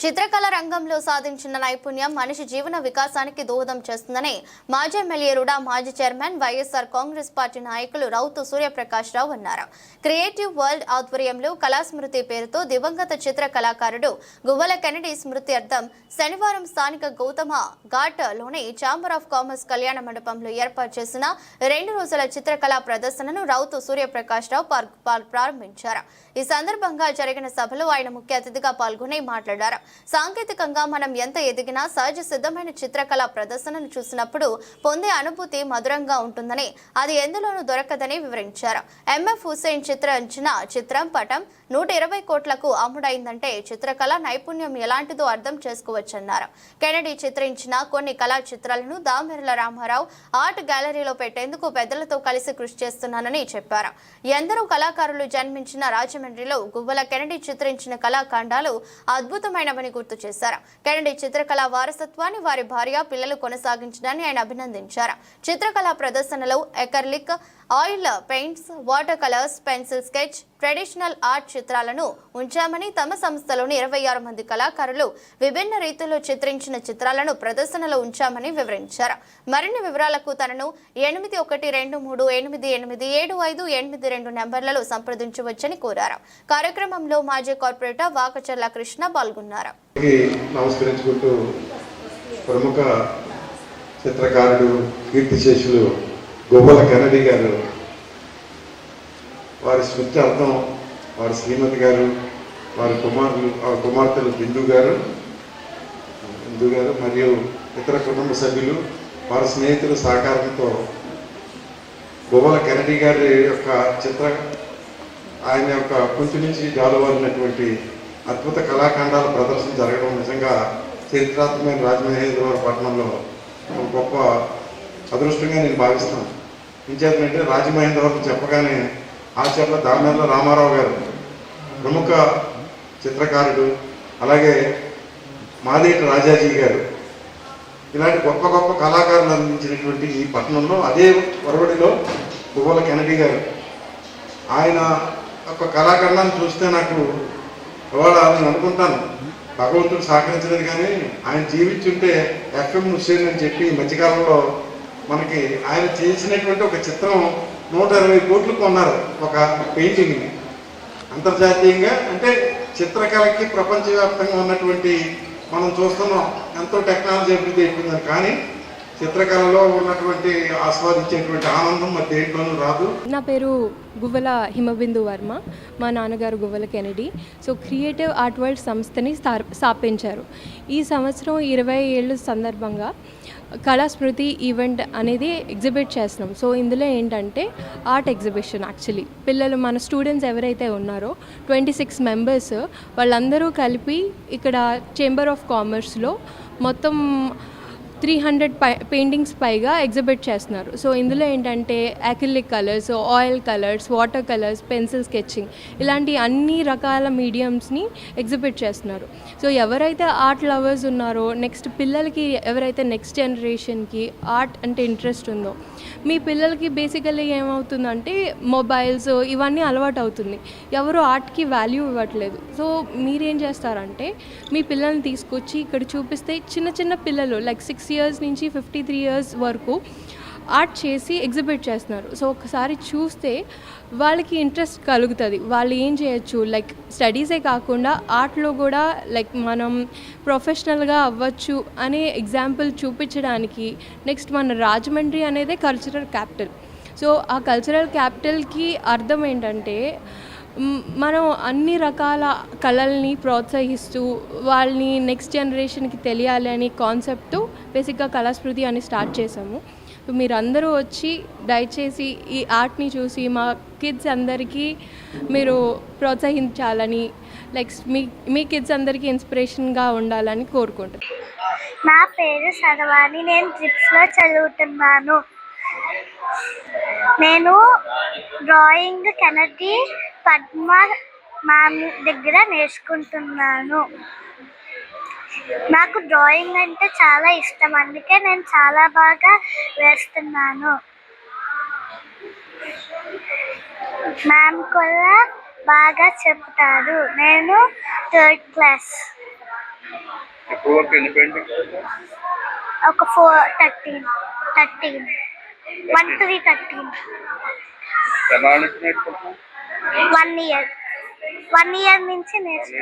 చిత్రకళ రంగంలో సాధించిన నైపుణ్యం మనిషి జీవన వికాసానికి దోహదం చేస్తుందని మాజీ ఎమ్మెల్యే రుడా మాజీ చైర్మన్ వైఎస్ఆర్ కాంగ్రెస్ పార్టీ నాయకులు రౌతు సూర్యప్రకాష్ రావు అన్నారు. క్రియేటివ్ వరల్డ్ ఆధ్వర్యంలో కళాస్మృతి పేరుతో దివంగత చిత్ర కళాకారుడు గువ్వల కెనడీ స్మృతి అర్థం శనివారం స్థానిక గౌతమ ఘాట్లోని ఛాంబర్ ఆఫ్ కామర్స్ కళ్యాణ మండపంలో ఏర్పాటు చేసిన రెండు రోజుల చిత్రకళా ప్రదర్శనను రౌతు సూర్యప్రకాష్ రావు పాల్- ప్రారంభించారు. ఈ సందర్భంగా జరిగిన సభలో ఆయన ముఖ్య అతిథిగా పాల్గొని మాట్లాడారు. సాంకేతికంగా మనం ఎంత ఎదిగినా సహజ సిద్ధమైన చిత్రకళ ప్రదర్శనను చూసినప్పుడు పొందే అనుభూతి మధురంగా ఉంటుందని అది ఎందులోనూ దొరకదని వివరించారు. ఎంఎఫ్ హుసేన్ చిత్రించిన చిత్రం పటం నూట ఇరవై కోట్లకు అమ్ముడైందంటే చిత్రకళ నైపుణ్యం ఎలాంటిదో అర్థం చేసుకోవచ్చన్నారు. కెనడీ చిత్రించిన కొన్ని కళా చిత్రాలను దామెరల రామారావు ఆర్ట్ గ్యాలరీలో పెట్టేందుకు పెద్దలతో కలిసి కృషి చేస్తున్నానని చెప్పారు. ఎందరో కళాకారులు జన్మించిన రాజమండ్రిలో గువ్వల కెనడీ చిత్రించిన కళాఖండాలు అద్భుతమైనవని గుర్తు చేశారు. కెనడీ చిత్రకళ వారసత్వాన్ని వారి భార్య పిల్లలు కొనసాగించడాన్ని ఆయన అభినందించారు. చిత్రకళ ప్రదర్శనలో acrylic oil paints water colours pencil sketch traditional art చిత్రాలను ఉంచామని తమ సంస్థలోని ఇరవై ఆరు మంది కళాకారులు విభిన్న రీతిలో చిత్రించిన చిత్రాలను ప్రదర్శనలో ఉంచామని వివరించారు. మరిన్ని వివరాలకు తనను ఎనిమిది ఒకటి రెండు మూడు ఎనిమిది ఎనిమిది ఏడు ఐదు ఎనిమిది రెండు నెంబర్లలో సంప్రదించవచ్చని కోరారు. కార్యక్రమంలో మాజీ కార్పొరేటర్ వాకచర్ల కృష్ణ పాల్గొన్నారు. నమస్కరించుకుంటూ ప్రముఖ చిత్రకారుడు కీర్తిశేషులు గోపాల కన్నడి గారు వారి స్మృతి అర్థం వారి శ్రీమతి గారు వారి కుమారులు వారి కుమార్తెలు బిందు గారు బిందు గారు మరియు ఇతర కుటుంబ సభ్యులు వారి స్నేహితుల సహకారంతో గోపాల కెనడీ గారి యొక్క చిత్ర ఆయన యొక్క కుంటి నుంచి జాలువారినటువంటి అద్భుత కళాఖండాల ప్రదర్శన జరగడం నిజంగా చరిత్రాత్మకమైన రాజమహేంద్రవరం పట్టణంలో గొప్ప అదృష్టంగా నేను భావిస్తాను. ఇంచేతంటే రాజమహేంద్రవరం చెప్పగానే ఆచార్య దామేర్ల రామారావు గారు ప్రముఖ చిత్రకారుడు అలాగే మాదేటి రాజాజీ గారు. ఇలాంటి గొప్ప గొప్ప కళాకారులు అందించినటువంటి ఈ పట్టణంలో అదే వరవడిలో గువ్వల కెనడీ గారు. ఆయన ఒక కళాఖండాన్ని చూస్తే నాకు ఇవాళ నేను అనుకుంటాను భగవంతుడు సహకరించలేదు కానీ ఆయన జీవించుంటే ఎఫ్ఎం హుస్సేన్ అని చెప్పి ఈ మధ్యకాలంలో మనకి ఆయన చేసినటువంటి ఒక చిత్రం నూట ఇరవై కోట్లు కొన్నారు ఒక పెయింటింగ్ని అంతర్జాతీయంగా అంటే చిత్రకళకి ప్రపంచవ్యాప్తంగా ఉన్నటువంటి మనం చూస్తున్నాం ఎంతో టెక్నాలజీ అభివృద్ధి అయిపోయిందని. కానీ చిత్రకళలో ఉన్నటువంటి ఆస్వాదించేటువంటి ఆనందం మరి దేంట్లోనూ రాదు. నా పేరు గువ్వల హిమబిందు వర్మ. మా నాన్నగారు Guvvala Kennedy. So creative art world సంస్థని స్థా- స్థాపించారు. ఈ సంవత్సరం ఇరవై ఏళ్ళు సందర్భంగా కళా స్మృతి ఈవెంట్ అనేది ఎగ్జిబిట్ చేస్తున్నాం. సో ఇందులో ఏంటంటే ఆర్ట్ ఎగ్జిబిషన్ యాక్చువల్లీ. పిల్లలు మన స్టూడెంట్స్ ఎవరైతే ఉన్నారో ట్వంటీ సిక్స్ మెంబర్స్ వాళ్ళందరూ కలిపి ఇక్కడ చేంబర్ ఆఫ్ కామర్స్లో మొత్తం త్రీ హండ్రెడ్ పై పెయింటింగ్స్ పైగా ఎగ్జిబిట్ చేస్తున్నారు. సో ఇందులో ఏంటంటే acrylic colours oil colours water colours pencil sketching ఇలాంటి అన్ని రకాల మీడియంస్ని ఎగ్జిబిట్ చేస్తున్నారు. సో ఎవరైతే ఆర్ట్ లవర్స్ ఉన్నారో నెక్స్ట్ పిల్లలకి ఎవరైతే నెక్స్ట్ జనరేషన్కి ఆర్ట్ అంటే ఇంట్రెస్ట్ ఉందో మీ పిల్లలకి బేసికల్లీ ఏమవుతుందంటే మొబైల్స్ ఇవన్నీ అలవాటు అవుతుంది. ఎవరు ఆర్ట్కి వాల్యూ ఇవ్వట్లేదు. సో మీరేం చేస్తారంటే మీ పిల్లల్ని తీసుకొచ్చి ఇక్కడ చూపిస్తే చిన్న చిన్న పిల్లలు లైక్ సిక్స్ సిక్స్ ఇయర్స్ నుంచి ఫిఫ్టీ త్రీ ఇయర్స్ వరకు ఆర్ట్ చేసి ఎగ్జిబిట్ చేస్తున్నారు. సో ఒకసారి చూస్తే వాళ్ళకి ఇంట్రెస్ట్ కలుగుతుంది. వాళ్ళు ఏం చేయొచ్చు? లైక్ స్టడీసే కాకుండా ఆర్ట్లో కూడా లైక్ మనం ప్రొఫెషనల్గా అవ్వచ్చు అనే ఎగ్జాంపుల్ చూపించడానికి నెక్స్ట్ మన రాజమండ్రి అనేదే కల్చరల్ క్యాపిటల్. సో ఆ కల్చరల్ క్యాపిటల్కి అర్థం ఏంటంటే మనం అన్ని రకాల కళల్ని ప్రోత్సహిస్తూ వాళ్ళని నెక్స్ట్ జనరేషన్కి తెలియాలి అనే కాన్సెప్ట్తో బేసిక్గా కళాస్మృతి అని స్టార్ట్ చేసాము మీరందరూ వచ్చి దయచేసి ఈ ఆర్ట్ని చూసి మా కిడ్స్ అందరికీ మీరు ప్రోత్సహించాలని లైక్ మీ మీ కిడ్స్ అందరికీ ఇన్స్పిరేషన్గా ఉండాలని కోరుకుంటున్నాను. నా పేరు సర్వాణి నేను ట్రిప్స్లో చదువుతున్నాను. నేను డ్రాయింగ్ కెనడీ పద్మ మ్యామ్ దగ్గర నేర్చుకుంటున్నాను. నాకు డ్రాయింగ్ అంటే చాలా ఇష్టం. అందుకే నేను చాలా బాగా వేస్తున్నాను. మ్యామ్ కూడా బాగా చెప్తారు. నేను థర్డ్ క్లాస్. ఒక four thirteen. Thirteen. One three thirteen. One year. One year నుంచి వన్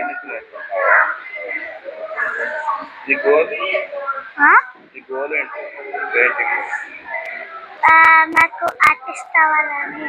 నీ గోల్ నీ గోల్ ఏంటి? పెయింటింగ్ నాకు ఆర్టిస్ట్ అవ్వాలని